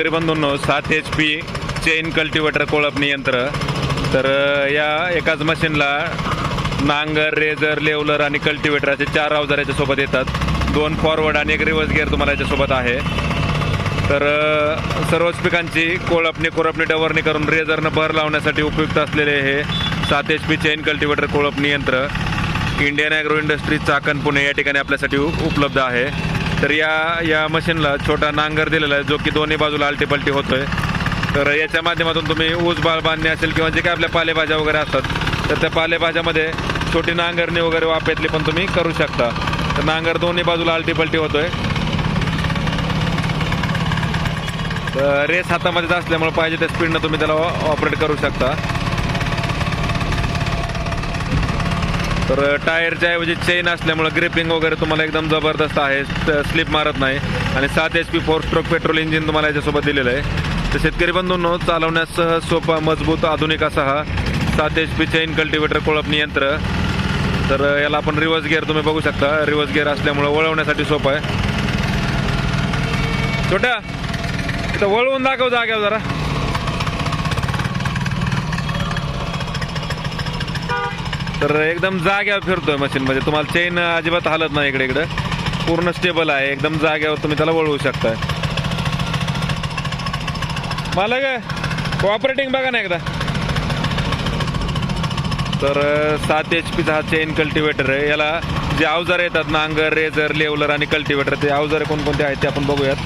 शेतकरी बंधूंनो सात एच पी चेन कल्टिवेटर कोळपणी यंत्र. तर या एकाच मशीनला नांगर रेझर लेवलर आणि कल्टिवेटर असे चार अवजार याच्यासोबत येतात. दोन फॉरवर्ड आणि एक रिव्हर्स गिअर तुम्हाला याच्यासोबत आहे. तर सर्वच पिकांची कोळपणी कोरपणी डवरणी करून रेझरनं भर लावण्यासाठी उपयुक्त असलेले हे सात एच पी चेन कल्टिवेटर कोळपणी यंत्र. Indian agro industry Chakan Pune या ठिकाणी आपल्यासाठी उपलब्ध आहे. तर या या मशीनला छोटा नांगर दिलेला आहे जो की दोन्ही बाजूला आलटीपलटी होतोय. तर याच्या माध्यमातून तुम्ही ऊस बाळ बांधणे असेल किंवा जे काय आपल्या पालेभाज्या वगैरे असतात तर त्या पालेभाज्यामध्ये छोटी नांगरणी वगैरे वापेतली पण तुम्ही करू शकता. तर नांगर दोन्ही बाजूला आलटीपलटी होतोय. तर रेस हातामध्येच असल्यामुळे पाहिजे त्या स्पीडनं तुम्ही त्याला ऑपरेट करू शकता. तर टायरच्या ऐवजी चेन असल्यामुळे ग्रिपिंग वगैरे तुम्हाला एकदम जबरदस्त आहे. स्लिप मारत नाही. आणि सात H P four stroke petrol engine तुम्हाला याच्यासोबत दिलेलं आहे. तर शेतकरी बंधूंनो चालवण्यास सहज सोपा मजबूत आधुनिक असा हा सात एच पी चेन कल्टिवेटर कोळपणी यंत्र. तर याला आपण रिव्हर्स गिअर तुम्ही बघू शकता. रिव्हर्स गिअर असल्यामुळं वळवण्यासाठी सोपं आहे. छोट्या इथं वळवून दाखव जाग्यावर जरा. तर एकदम जाग्यावर फिरतोय मशीन मध्ये म्हणजे तुम्हाला चेन अजिबात हालत नाही इकडे इकडे. पूर्ण स्टेबल आहे. एकदम जाग्यावर तुम्ही त्याला वळवू शकताय. मला काय? कोऑपरेटिंग बघा ना एकदा. तर सात एच पीचा हा चेन कल्टिवेटर आहे. याला जे अवजार येतात नांगर रेजर लेवलर आणि कल्टिवेटर ते अवजारे कोणकोणते आहेत ते आपण बघूयात.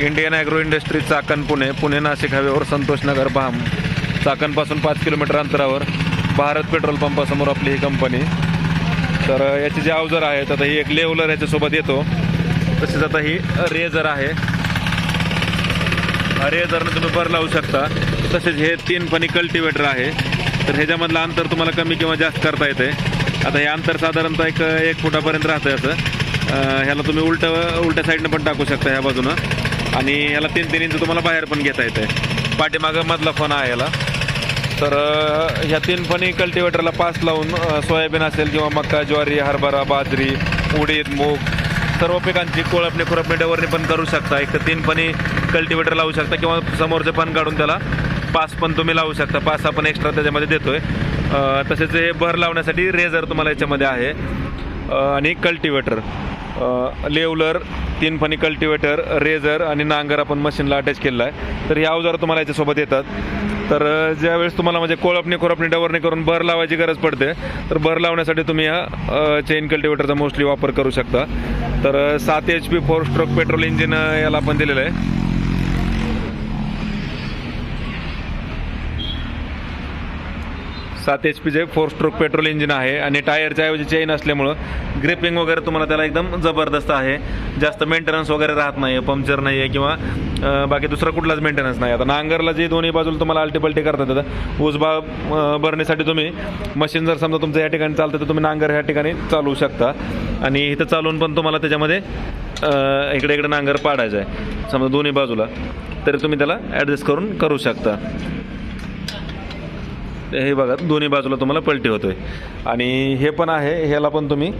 Indian agro industries Chakan Pune. Pune Nashik however Santosh Nagar Bham चाकणपासून पाच किलोमीटर अंतरावर भारत पेट्रोल पंपासमोर आपली ही कंपनी तर याचे जे अवजार आहेत आता ही एक लेवलर याच्यासोबत येतो. तसेच आता ही रेझर आहे. रेझरनं तुम्ही भर लावू शकता. तसेच हे तीन फणी कल्टिवेटर आहे. तर ह्याच्यामधलं अंतर तुम्हाला कमी किंवा जास्त करता येते. आता हे अंतर साधारणतः एक एक फुटापर्यंत राहतं याचं ह्याला तुम्ही उलट उलट्या साईडनं पण टाकू शकता ह्या बाजूनं. आणि ह्याला तीन तीन इंच तुम्हाला बाहेर पण घेता येते पाठीमागं मधला फण आहे याला. तर ह्या तीन पणी कल्टिवेटरला पास लावून सोयाबीन असेल किंवा मका ज्वारी हरभरा बाजरी उडीद मूग सर्व पिकांची कोळपणी खुरपणी डवरणी पण करू शकता. एक तर तीन पणी कल्टिवेटर लावू शकता किंवा समोरचे पण काढून त्याला पास पण तुम्ही लावू शकता. पास आपण एक्स्ट्रा त्याच्यामध्ये देतोय. आहे तसेच हे भर लावण्यासाठी रेझर तुम्हाला याच्यामध्ये आहे. आणि कल्टिवेटर लेवलर तीन फणी कल्टिवेटर रेझर आणि नांगर आपण मशीनला अटॅच केलेला आहे. तर हे अवजारं तुम्हाला याच्यासोबत येतात. तर ज्यावेळेस तुम्हाला म्हणजे कोळपणी कोळपणी डवरणी करून भर लावायची गरज पडते तर भर लावण्यासाठी तुम्ही या चेन कल्टिवेटरचा मोस्टली वापर करू शकता. तर सात H P four stroke petrol engine याला आपण दिलेलं आहे. सात एच पीचे फोर स्ट्रोक पेट्रोल इंजिन आहे आणि टायरच्या ऐवजी चेन असल्यामुळं ग्रिपिंग वगैरे तुम्हाला त्याला एकदम जबरदस्त आहे. जास्त मेंटेनन्स वगैरे राहत नाही आहे पंक्चर नाही आहे किंवा बाकी दुसरा कुठलाच मेंटेनन्स नाही आता नांगरला जे दोन्ही बाजूला तुम्हाला अल्टीपल्टी करतात आता ऊसबा भरण्यासाठी तुम्ही मशीन जर समजा तुमचं या ठिकाणी चालतं तर तुम्ही नांगर ह्या ठिकाणी चालवू शकता. आणि इथं चालवून पण तुम्हाला त्याच्यामध्ये इकडे इकडे नांगर पाडायचं आहे समजा दोन्ही बाजूला तरी तुम्ही त्याला ॲडजस्ट करून करू शकता. हे बघा दोन्ही बाजूला तुम्हाला पलटी होतोय. आणि हे पण आहे ह्याला पण तुम्ही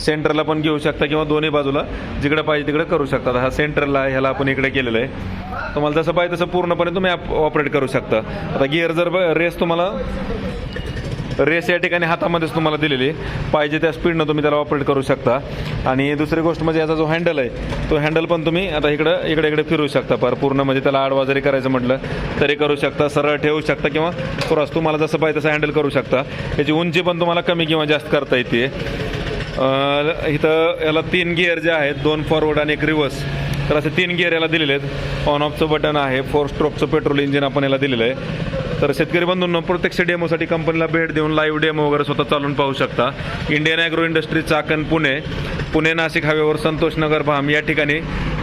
सेंटरला पण घेऊ शकता किंवा दोन्ही बाजूला जिकडे पाहिजे तिकडे करू शकता. हा सेंटरला आहे, ह्याला आपण इकडे केलेलं आहे. तुम्हाला जसं पाहिजे तसं पूर्णपणे तुम्ही ऑपरेट करू शकता. आता गिअर जर रेस तुम्हाला रेस या ठिकाणी हातामध्येच तुम्हाला दिलेली पाहिजे त्या स्पीडनं तुम्ही त्याला ऑपरेट करू शकता. आणि दुसरी गोष्ट म्हणजे याचा जो हँडल आहे तो हँडल पण तुम्ही आता इकडं इकडे इकडे फिरू शकता. पर पूर्ण म्हणजे त्याला आडवा जरी करायचं म्हटलं तरी करू शकता सरळ ठेवू शकता किंवा क्रॉस तुम्हाला जसं पाहिजे तसं हँडल करू शकता. याची उंची पण तुम्हाला कमी किंवा जास्त करता येते. इथं याला तीन गिअर जे आहेत दोन फॉरवर्ड आणि एक रिव्हर्स तर असे तीन गिअर याला दिलेले आहेत. ऑन ऑफचं बटन आहे फोर स्ट्रोकचं पेट्रोल इंजिन आपण याला दिलेलं आहे. तर शेतकरी बंधूंनो प्रत्यक्ष डेमोसाठी कंपनीला भेट देऊन लाईव्ह डेमो वगैरे स्वतः चालून पाहू शकता. Indian agro industry Chakan Pune. Pune Nashik however Santosh Nagar Bham या ठिकाणी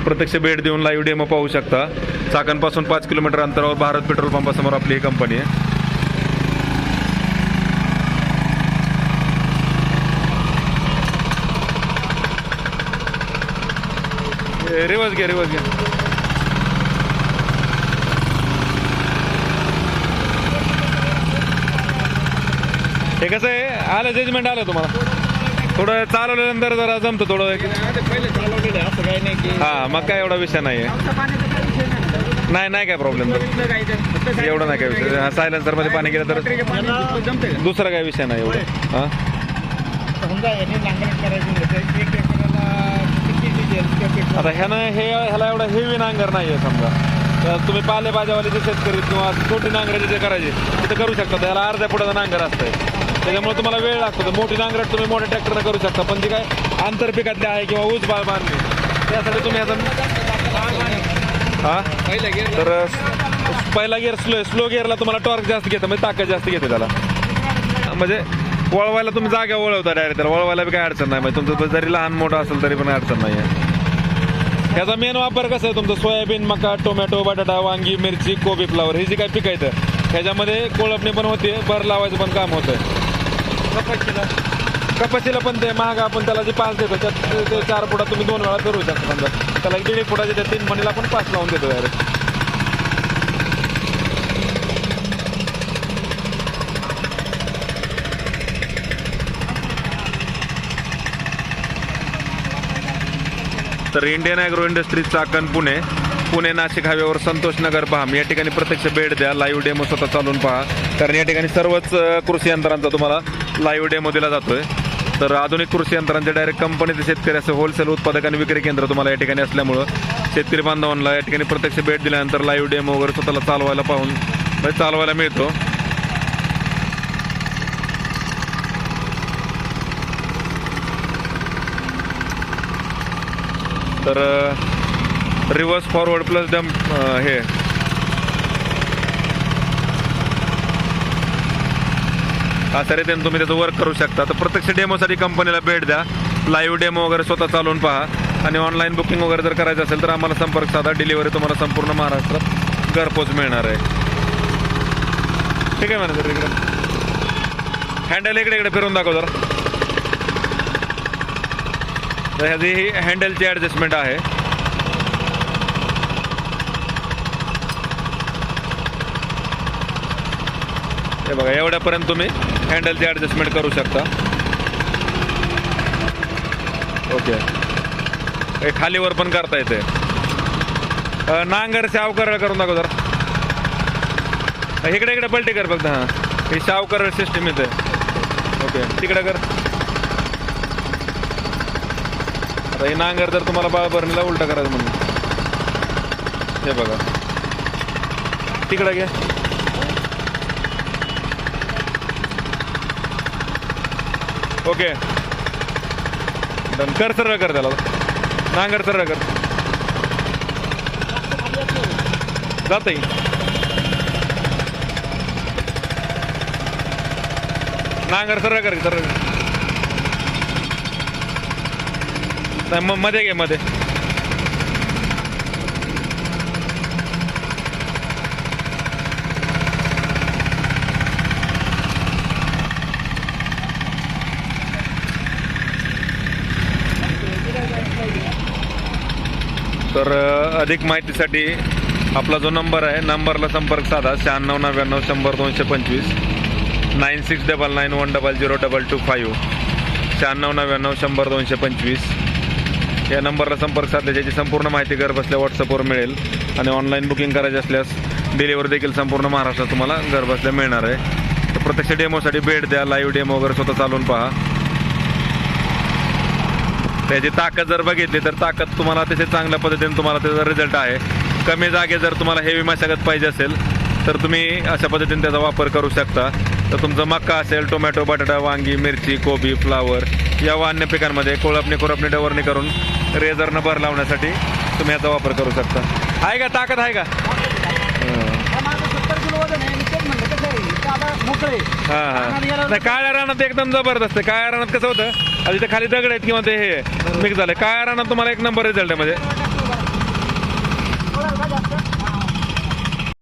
प्रत्यक्ष भेट देऊन लाईव्ह डेमो पाहू शकता. चाकणपासून पाच किलोमीटर अंतरावर भारत पेट्रोल पंपासमोर आपली ही कंपनी आहे. रिवर्स घ्या रिवर्स घ्या हे कसं आहे? आलं जजमेंट आलं तुम्हाला. थोडं चालवल्यानंतर जरा जमतं थोडं असं काही नाही की हा मग काय एवढा विषय नाही आहे नाही नाही काय प्रॉब्लेम एवढं नाही काय विषय. हा सायलेन्सरमध्ये पाणी गेलं तर दुसरा काय विषय नाही एवढं. आता ह्यानं हे ह्याला एवढा हेवी नांगर नाही आहे समजा. तर तुम्ही पालेभाज्यावाले जे शेतकरी किंवा छोटी नांगराचे जे करायचे ते करू शकता. त्याला अर्ध्या पुढाचा नांगर असतंय. त्याच्यामुळे तुम्हाला वेळ लागतो. मोठी नांगरट तुम्ही मोठ्या ट्रॅक्टरनं करू शकता. पण जे काय आंतरपिकातली आहे किंवा ऊस बाळ बांधली त्यासाठी तुम्ही आता हा? तर पहिला गिअर स्लो स्लो गिअरला तुम्हाला टॉर्क जास्त घेतं म्हणजे ताकद जास्त घेते त्याला. म्हणजे वळवायला तुम्ही जागा वळवता डायरेक्ट त्याला. वळवायला बी काय अडचण नाही. म्हणजे तुमचं जरी लहान मोठं असेल तरी पण अडचण नाही आहे ह्याचा मेन वापर कसं आहे तुमचं? सोयाबीन मका टोमॅटो बटाटा वांगी मिरची कोबी फ्लावर हे जे काय पिकं आहेत ह्याच्यामध्ये कोळपणी पण होते भर लावायचं पण काम होतं कपाशीला कपाशीला पण ते महाग आपण त्याला जे पाच देतो त्यात ते- चार फुटा तुम्ही दोन वेळा करू शकता समजा. त्याला दीड एक फुटाचे त्या तीन मणीला आपण पाच लावून देतो डायरेक्ट तर Indian agro industries Chakan Pune. Pune Nashik हायवेवर संतोष नगर पहा. या ठिकाणी प्रत्यक्ष भेट द्या. लाईव्ह डेमो स्वतः चालून पहा. कारण या ठिकाणी सर्वच कृषी यंत्रांचा तुम्हाला लाईव्ह डेमो दिला जातोय. तर आधुनिक कृषी यंत्रांचे डायरेक्ट कंपनीचे शेतकरी असं होलसेल उत्पादक आणि विक्री केंद्र तुम्हाला या ठिकाणी असल्यामुळं शेतकरी बांधवांना या ठिकाणी प्रत्यक्ष भेट दिल्यानंतर लाईव्ह डेमो वगैरे स्वतःला चालवायला पाहून म्हणजे चालवायला मिळतो. तर रिव्हर्स फॉरवर्ड प्लस डम हे अशा रीतीने तुम्ही त्याचं वर्क करू शकता. तर प्रत्यक्ष डेमोसाठी कंपनीला भेट द्या. लाईव्ह डेमो वगैरे स्वतः चालवून पहा. आणि ऑनलाईन बुकिंग वगैरे जर करायचं असेल तर आम्हाला संपर्क साधा. डिलिव्हरी तुम्हाला संपूर्ण महाराष्ट्रात घरपोच मिळणार आहे. ठीक आहे मॅनेजर इकडे. हँडल इकडे इकडे फिरून दाखव जरा. तर ह्याची ही हँडलची ॲडजस्टमेंट आहे. हे बघा एवढ्यापर्यंत तुम्ही हँडलची ॲडजस्टमेंट करू शकता. ओके हे खालीवर पण करता येते. नांगर शावकर करून दाखव जरा. इकडे इकडे पलटी कर फक्त हां. ही शावकर सिस्टीम येते. ओके तिकडे कर. आता हे नांगर जर तुम्हाला बाळभरणीला उलटा करायचं म्हणून. हे बघा. तिकडे घ्या ओके. डन. कर सरळ कर त्याला. नांगर सरळ कर. जात नांगर सरळ कर सरळ नाही मग मध्ये घे मध्ये. तर अधिक माहितीसाठी आपला जो नंबर आहे नंबरला संपर्क साधा. शहाण्णव नव्याण्णव शंभर दोनशे पंचवीस. Nine six double nine one double zero double two five. शहाण्णव नव्याण्णव शंभर दोनशे पंचवीस. या नंबरला संपर्क साधले ज्याची संपूर्ण माहिती घर बसल्या व्हॉट्सअपवर मिळेल. आणि ऑनलाईन बुकिंग करायची असल्यास डिलिव्हरी देखील संपूर्ण महाराष्ट्रात तुम्हाला घरबसल्या मिळणार आहे. तर प्रत्यक्ष डेमोसाठी भेट द्या लाईव्ह डेमो वगैरे स्वतः चालून पहा. त्याची ताकद जर बघितली तर ताकद तुम्हाला अतिशय चांगल्या पद्धतीने तुम्हाला त्याचा रिझल्ट आहे. कमी जागे जर तुम्हाला हेवी मशागत पाहिजे असेल तर तुम्ही अशा पद्धतीने त्याचा वापर करू शकता. तर तुमचं मक्का असेल टोमॅटो बटाटा वांगी मिरची कोबी फ्लावर या व अन्य पिकांमध्ये कोळपणी कोरपणी डवरणी करून रेझरनं भर लावण्यासाठी तुम्ही याचा वापर करू शकता. आहे का? ताकद आहे का? हां. हा काळ्या रानात एकदम जबरदस्त काळ्या रानात कसं होतं? आता इथे खाली दगड आहेत किंवा ते हे मिक्स झाले. काय राहणार तुम्हाला एक नंबर रिझल्ट आहे म्हणजे